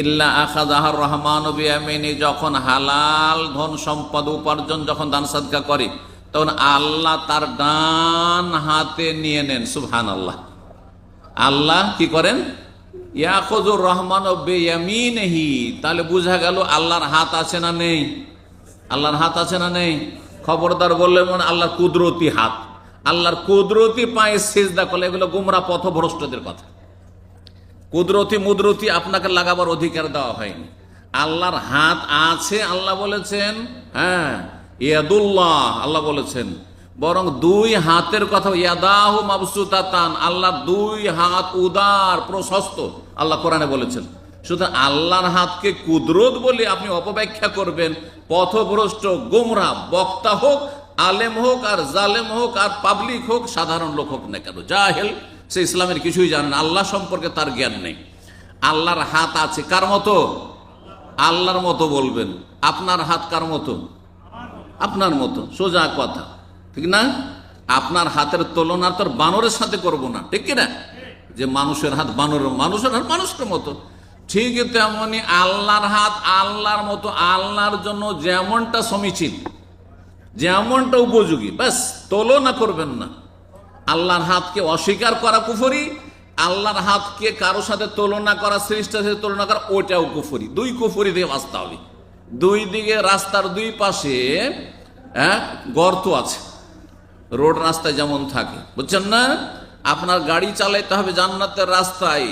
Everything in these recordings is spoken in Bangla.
ইল্লা আখাজাহার রহমান বিয়ামিনী, যখন হালাল ধন সম্পদ উপার্জন যখন দান সাদকা করে, তখন আল্লাহ তার ডান হাতে নিয়ে নেন সুবহান আল্লাহ আল্লাহ কি করেন? ইয়াখুজুর রহমান বেয়ামিনহি। তাহলে বোঝা গেল আল্লাহর হাত আছে না নেই? আল্লাহর হাত আছে না নেই? খবরদার বললেন মানে আল্লাহর কুদরতি হাত। আল্লাহর কুদরতি পায়ে সেজদা করলে এগুলো গুমরা পথভ্রষ্টদের কথা। কুদরতি মুদরতি আপনাকে লাগাবার অধিকার দেওয়া হয়নি। আল্লাহর হাত আছে, আল্লাহ বলেছেন হ্যাঁ ইয়াদুল্লাহ, আল্লাহ বলেছেন। বরং দুই হাতের কথা, ইয়াদাহু মাবসুতাতান, আল্লাহ দুই হাত উদার, প্রশস্ত, আল্লাহ কোরআনে বলেছেন। সুতরাং আল্লাহর হাতকে কুদরত বলে আপনি অপব্যাখ্যা করবেন, পথভ্রষ্ট, গোমরা, বক্তা হোক, আলেম হোক, আর জালেম হোক, আর পাবলিক হোক, সাধারণ লোক হোক না কেন যা জাহেল সে ইসলামের কিছুই জানে না। আল্লাহ সম্পর্কে তার জ্ঞান নেই। আল্লাহর হাত আছে কার মতো? আল্লাহর মতো বলবেন। আপনার হাত কার মতো? আপনার মতো। সোজা কথা। ঠিক না? আপনার হাতের তুলনা তোর বানরের সাথে করব না। ঠিক না যে মানুষের হাত বানর মানুষের হাত মানুষের মতো। ঠিক তেমনি আল্লাহর হাত আল্লাহর মতো। আল্লাহর জন্য যেমনটা সমীচীন, যেমনটা উপযোগী, ব্যাস, তুলনা করবেন না। আল্লাহর হাতকে অস্বীকার করা কুফরি, আল্লাহর হাতকে কারও সাথে তুলনা করা, সৃষ্টির সাথে তুলনা করা, ওইটাও কুফরি। দুই কুফরি দিয়ে বাঁচতে হবে দুই দিকে রাস্তার দুই পাশে হ্যাঁ গর্ত আছে। রোড রাস্তায় যেমন থাকে। বুঝছেন না? আপনার গাড়ি চালাইতে হবে জান্নাতের রাস্তায়।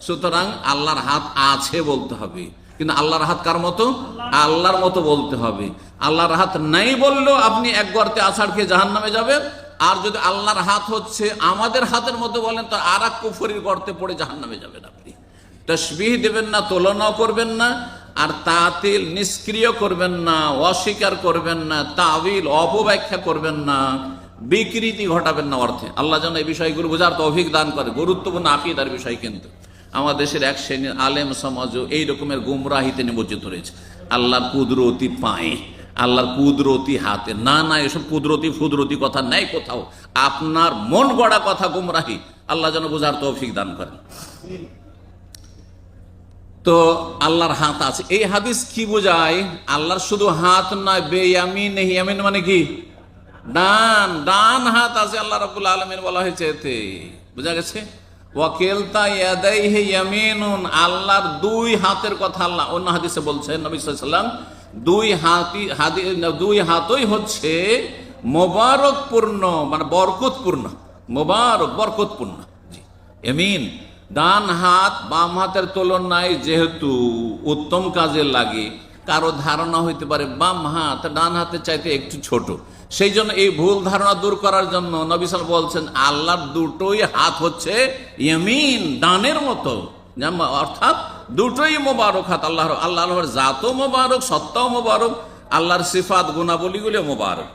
সুতরাং আল্লাহর হাত আছে বলতে হবে। কিন্তু আল্লাহর হাত কার মতো? আল্লাহর মতো বলতে হবে। আল্লাহর হাত নাই বললেও আপনি এক গর্তে আছাড় খেয়ে জাহান নামে যাবেন। আর যদি আল্লাহর হাত হচ্ছে আমাদের হাতের মধ্যে বলেন, তো আর এক কুফরির গর্তে পড়ে জাহান নামে যাবেন আপনি। তসবিহ দেবেন না, তুলনাও করবেন না, আর তাতিল নিষ্ক্রিয় করবেন না, অস্বীকার করবেন না তাবিল অপব্যাখ্যা করবেন না, বিকৃতি ঘটাবেন না অর্থে। আল্লাহ যেন এই বিষয়গুলো বোঝার তৌফিক দান করে, গুরুত্বপূর্ণ আকিদার বিষয় কিন্তু। আমার দেশের এক শ্রেণির আলেম সমাজও এই রকমের গুমরাহিতে নিমজ্জিত রয়েছে। আল্লাহর কুদরতি পায়ে। আল্লাহর কুদরতি হাতে। না না, এসব কুদরতি ফুদরতি কথা নেই কোথাও। আপনার মন গড়া কথা গুমরাহি। আল্লাহ যেন বোঝার তৌফিক দান করেন। তো আল্লাহর হাত আছে। এই হাদিস কি বোঝায়? আল্লাহর শুধু হাত নয়, বেয়ামিন ইয়ামিন মানে কি? ডান ডান হাত আছে আল্লাহ রাবুল আলমিন বলা হয়েছে এতে। বোঝা গেছে? ওয়াকিলতা ইয়াদাইহি ইয়ামিনুন। আল্লাহর দুই হাতের কথা আল্লাহ অন্য হাদিসে বলছেন, নবী সাল্লাম দুই হাতি হাদি দুই হাতই হচ্ছে মোবারকপূর্ণ মানে বরকতপূর্ণ, মোবারক, বরকতপূর্ণ। জি। এমিন, ডান হাত বাম হাতের তুলনায় যেহেতু উত্তম কাজে লাগে, কারও ধারণা হইতে পারে বাম হাত ডান হাতের চাইতে একটু ছোট। সেই জন্য এই ভুল ধারণা দূর করার জন্য নবিসাল বলছেন, আল্লাহর দুটোই হাত হচ্ছে ইয়মিন ডানের মতো। অর্থাৎ দুটোই মোবারক হাত আল্লাহর আল্লাহর জাতও মোবারক, সত্তাও মোবারক, আল্লাহর সিফাত, গুণাবলীগুলো মোবারক।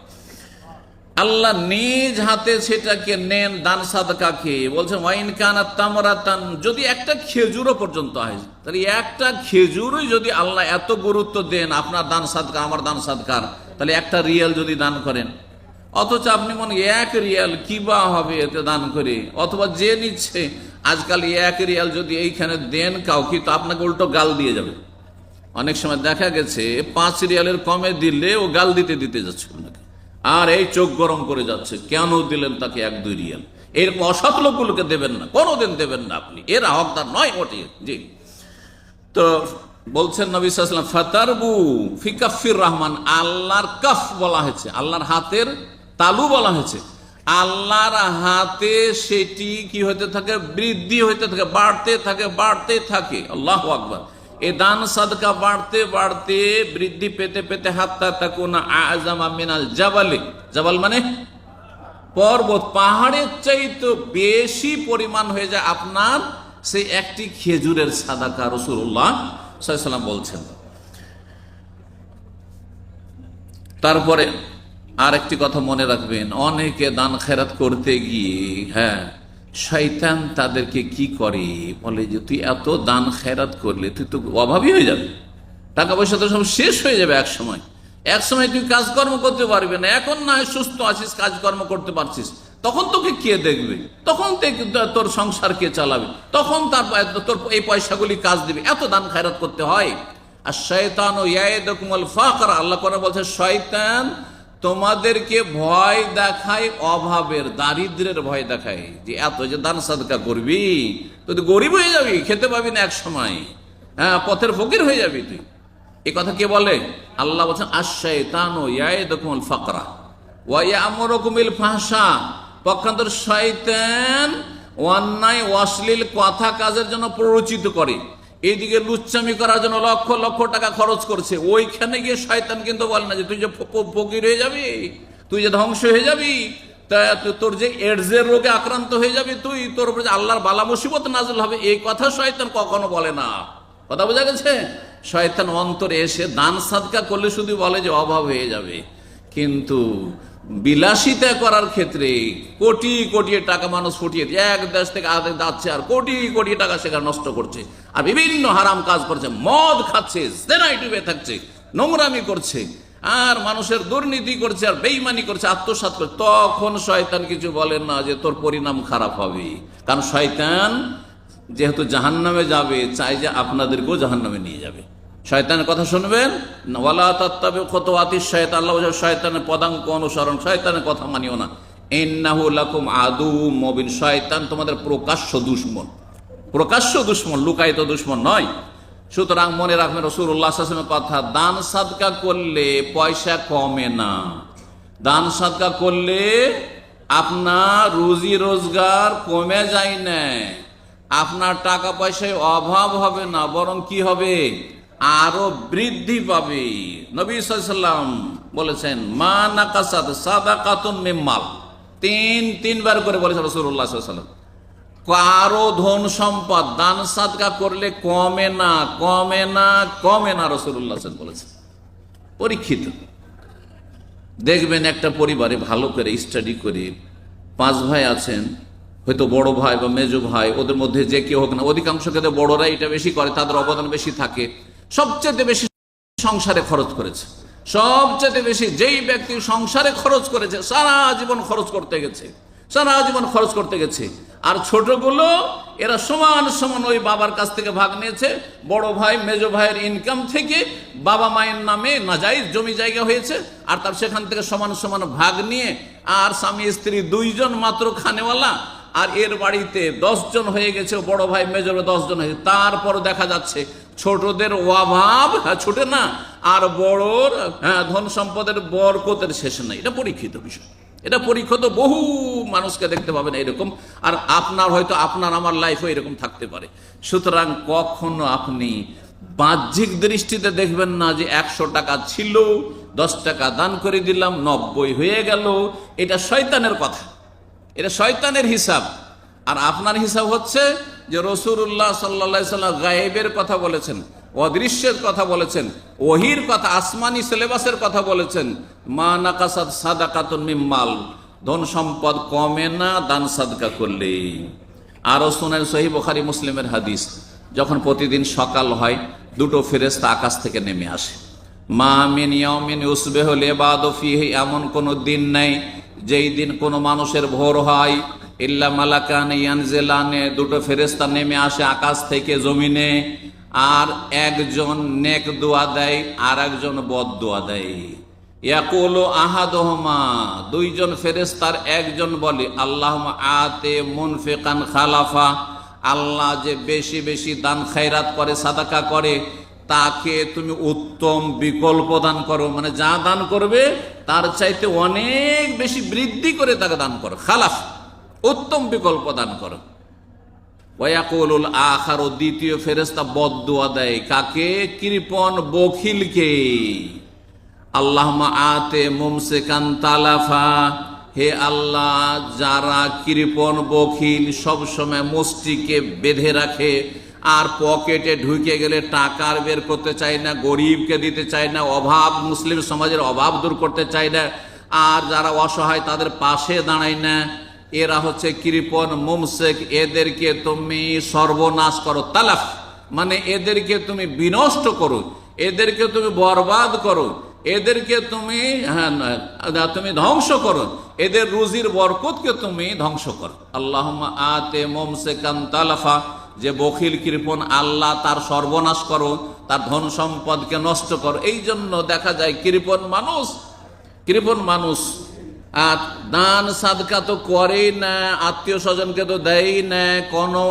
আল্লাহ নিজ হাতে সেটাকে নেন, দান সাদকাকে বলছেন ওয়াইন কানা তামরাতান যদি একটা খেজুরও পর্যন্ত হয় তাহলে একটা খেজুরই যদি আল্লাহ এত গুরুত্ব দেন, আপনার দান সাদকা, আমার দান সাদকার তাহলে একটা রিয়াল যদি দান করেন। অথচ আপনি মনে এক রিয়াল কি বা হবে এতে দান করে? অথবা যে নিচ্ছে আজকাল এক রিয়াল যদি এইখানে দেন কাউকে, তো আপনাকে উল্টো গাল দিয়ে যাবে। অনেক সময় দেখা গেছে, পাঁচ রিয়ালের কমে দিলে ও গাল দিতে দিতে যাচ্ছে আপনাকে। আর এই চোখ গরম করে যাচ্ছে, কেন দিলেন তাকে এক দুই রিয়াল? এরকম অসৎ লোকগুলোকে দেবেন না, কোনোদিন দেবেন না আপনি। এরা হকদার নয় মোটে জি। তো বলছেন নবী সাল্লাম ফাতারবু ফিকাফির রহমান আল্লাহর কফ বলা হয়েছে, আল্লাহর হাতের তালু বলা হয়েছে। আল্লাহর হাতে সেটি কি হতে থাকে? বৃদ্ধি হইতে থাকে, বাড়তে থাকে বাড়তে থাকে। আল্লাহ আকবর। এ দান, সাদকা বাড়তে বাড়তে বৃদ্ধি পেতে পেতে তাকুনা আজামা মিনাল জাবালে। জাবাল মানে পর্বত, পাহাড়ের চাইতে বেশি পরিমাণ হয়ে যায় আপনার সেই একটি খেজুরের সাদাকা রসুল্লাহ সাল্লাম বলছেন। তারপরে আর একটি কথা মনে রাখবেন, অনেকে দান খেরাত করতে গিয়ে হ্যাঁ শয়তান তাদেরকে কি করে? বলে যে, তুই এত দান খেরাত করলে তুই তো অভাবই হয়ে যাবে। টাকা পয়সা তো সব শেষ হয়ে যাবে এক সময়। এক সময় তুই কাজকর্ম করতে পারবি না। এখন না সুস্থ আছিস, কাজকর্ম করতে পারছিস। তখন তোকে কে দেখবে? তখন তোর সংসার কে চালাবে? তখন তার তোর এই পয়সাগুলি কাজ দিবে। এত দান খায়রাত করতে হয়। আর শয়তান ও ইয়াদকুমুল ফাকর। আল্লাহ করে বলছে, শয়তান তোমাদেরকে ভয় দেখায়, অভাবের, দারিদ্রের ভয় দেখায়। যে এত যে দান সাদকা করবি, তুই গরিব হয়ে যাবি, খেতে পাবি না এক সময়। হ্যাঁ পথের ফকির হয়ে যাবি তুই। এ কথা কে বলে? আল্লাহ বলছেন ও ইয়াদকুমুল ফাকরা ওয়াইয়ামরকুমিল ফাহসা পক্ষান্তর শয়তান অন্যায়, অশ্লীল কথা কাজের জন্য প্ররোচিত করে। এইদিকে লুচ্চামি করার জন্য লক্ষ লক্ষ টাকা খরচ করছে। ওইখানে গিয়ে শয়তান কিন্তু বলে না যে, তুই যে ফকির হয়ে যাবি, তুই যে ধ্বংস হয়ে যাবি তোর যে এডসের রোগে আক্রান্ত হয়ে যাবি, তুই তোর উপরে আল্লাহর বালা মুসিবত নাজল হবে, এই কথা শয়তান কখনো বলে না। কথা বোঝা গেছে? শয়তান অন্তরে এসে দান সাদকা করলে শুধু বলে যে, অভাব হয়ে যাবে। কিন্তু বিলাসিতা করার ক্ষেত্রে কোটি কোটি টাকা মানুষ ফুটিয়ে এক দেশ থেকে আরেক যাচ্ছে আর কোটি কোটি টাকা সেখানে নষ্ট করছে। আর বিভিন্ন হারাম কাজ করছে, মদ খাচ্ছে ডুবে থাকছে, নোংরামি করছে, আর মানুষের দুর্নীতি করছে, আর বেইমানি করছে, আত্মসাৎ করছে। তখন শয়তান কিছু বলেন না যে তোর পরিণাম খারাপ হবে। কারণ শয়তান যেহেতু জাহান্নামে যাবে চাই যে আপনাদেরকেও জাহান্নামে নিয়ে যাবে। শয়তানের কথা শুনবেন? ওয়ালা তত্ত্বে কত আতিস শয়তান। আল্লাহ শয়তানের পদাঙ্ক অনুসরণ, শয়তানের কথা মানিও না। ইন্নাহু লাকুম আদু মবিন। শয়তান তোমাদের প্রকাশ্য দুশ্মন। প্রকাশ্য দুশ্মন, লুকায়িত দুশ্মন নয়। সুতরাং মনে রাখবেন রসুল্লাহ আসলামের কথা, দান সাদকা করলে পয়সা কমে না। দান সাদকা করলে আপনার রুজি রোজগার কমে যায় না। আপনার টাকা পয়সায় অভাব হবে না, বরং কি হবে? আরও বৃদ্ধি পাবে। নবী বলেছেন, মা নাকাসাদ সাদা কাতুন মেম্মাল তিন, তিনবার করে বলেছেন রসুল্লাহ সাল্লাম কারও ধন সম্পদ, দান সাদকা করলে কমে না কমে না কমে না রসুল্লাহ বলেছেন। পরীক্ষিত। দেখবেন একটা পরিবারে ভালো করে স্টাডি করে পাঁচ ভাই আছেন, হয়তো বড় ভাই বা মেজো ভাই, ওদের মধ্যে যে কেউ হোক না, অধিকাংশ ক্ষেত্রে বড়রা এটা বেশি করে, তাদের অবদান বেশি থাকে। সবচেয়ে বেশি সংসারে খরচ করেছে। সবচেয়ে বেশি যেই ব্যক্তি সংসারে খরচ করেছে, সারা জীবন খরচ করতে গেছে, সারা জীবন খরচ করতে গেছে। আর ছোটগুলো, এরা সমান সমান ওই বাবার কাছ থেকে ভাগ নিয়েছে, বড় ভাই, মেজো ভাইয়ের ইনকাম থেকে বাবা মায়ের নামে নাজাইজ জমি জায়গা হয়েছে, আর তার সেখান থেকে সমান সমান ভাগ নিয়ে আর স্বামী, স্ত্রী দুইজন মাত্র খানেওয়ালা, আর এর বাড়িতে জন হয়ে গেছে, বড় ভাই মেজর জন হয়েছে তারপর দেখা যাচ্ছে ছোটদের অভাব হ্যাঁ ছোটে না, আর বড়র হ্যাঁ ধন সম্পদের বরকতের শেষ নাই। এটা পরীক্ষিত বিষয়। এটা পরীক্ষিত বহু মানুষকে দেখতে পাবেন এরকম, আর আপনার হয়তো আপনার, আমার লাইফও এরকম থাকতে পারে। সুতরাং কখনো আপনি বাহ্যিক দৃষ্টিতে দেখবেন না যে একশো টাকা ছিল, দশ টাকা দান করে দিলাম, নব্বই হয়ে গেল। এটা শয়তানের কথা। এটা শয়তানের হিসাব। আর আপনার হিসাব হচ্ছে যে রসুল্লাহ সাল্লা গায়েবের কথা বলেছেন, অদৃশ্যের কথা বলেছেন, ওহির কথা, আসমানি সিলেবাসের কথা বলেছেন। মা নাকাসাদ সাদা কাতুন মিম্মাল, ধন সম্পদ কমে না, দান সাদকা করলে আরও শোনেন সহি বখারি মুসলিমের হাদিস, যখন প্রতিদিন সকাল হয়, দুটো ফেরেস্তা আকাশ থেকে নেমে আসে। মা মিন ইয়াউমিন ইউসবিহু লিবাদু ফিহি, এমন কোনো দিন নেই, যেই দিন কোনো মানুষের ভোর হয় ইল্লা মালাকান ইয়ানজেলানে, দুটো ফেরেস্তা নেমে আসে আকাশ থেকে জমিনে, আর একজন নেক দোয়া দেয়, আর একজন বদ দোয়া দেয়। ইয়াকুলু আহাদহমা, দুইজন ফেরেস্তার একজন বলে আল্লাহ আতে মুনফিকান খালাফা। আল্লাহ যে বেশি বেশি দান খায়রাত করে, সাদাকা করে, তাকে তুমি উত্তম বিকল্প দান করো। মানে যা দান করবে, তার চাইতে অনেক বেশি বৃদ্ধি করে তাকে দান করো। খালাফ। উত্তম বিকল্প দান করো। ওয়াকুলুল আখার ও দ্বিতীয় ফেরেস্তা বদুয়া দেয়। কাকে? কৃপন বখিলকে। আল্লাহ আতে মুমসেকান তালাফা হে আল্লাহ, যারা কৃপন বখিল সবসময় মুষ্টিকে বেঁধে রাখে, আর পকেটে ঢুকে গেলে টাকার বের করতে চায় না, গরিবকে দিতে চায় না, অভাব মুসলিম সমাজের অভাব দূর করতে চায় না, আর যারা অসহায় তাদের পাশে দাঁড়ায় না। এরা হচ্ছে কৃপন মুমসেক, এদেরকে তুমি সর্বনাশ করো, তালাফ। মানে এদেরকে তুমি বিনষ্ট করো, এদেরকে তুমি বরবাদ করো, এদেরকে তুমি হ্যাঁ তুমি ধ্বংস করো, এদের রুজির বরকতকে তুমি ধ্বংস করো। আল্লাহ আতে মোমসে কান্তালাফা যে বখিল কৃপন আল্লাহ তার সর্বনাশ করো, তার ধন সম্পদকে নষ্ট করো। এই জন্য দেখা যায় কৃপন মানুষ কৃপন মানুষ আর দান সাদকা তো করেই না, আত্মীয় স্বজনকে তো দেয় না। কোনো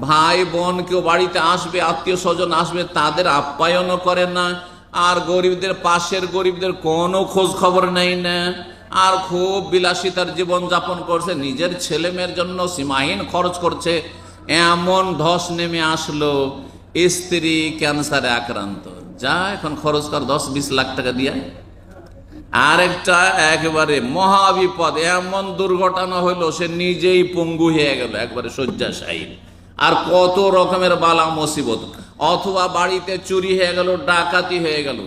ভাই বোন কেউ বাড়িতে আসবে, আত্মীয় স্বজন আসবে, তাদের আপ্যায়নও করে না। আর গরিবদের, পাশের গরিবদের কোনো খোঁজ খবর নেই না। আর খুব বিলাসিতার জীবন যাপন করছে, নিজের ছেলে মেয়ের জন্য সীমাহীন খরচ করছে। এমন ধস নেমে আসলো, স্ত্রী ক্যান্সারে আক্রান্ত। যা এখন খরচ কর দশ বিশ লাখ টাকা দিয়ে। আরেকটা একবারে মহাবিপদ, এমন দুর্ঘটনা হইল সে নিজেই পঙ্গু হয়ে গেল, একবারে শয্যাশায়ী। আর কত রকমের বালা মুসিবত, অথবা বাড়িতে চুরি হয়ে গেল, ডাকাতি হয়ে গেল।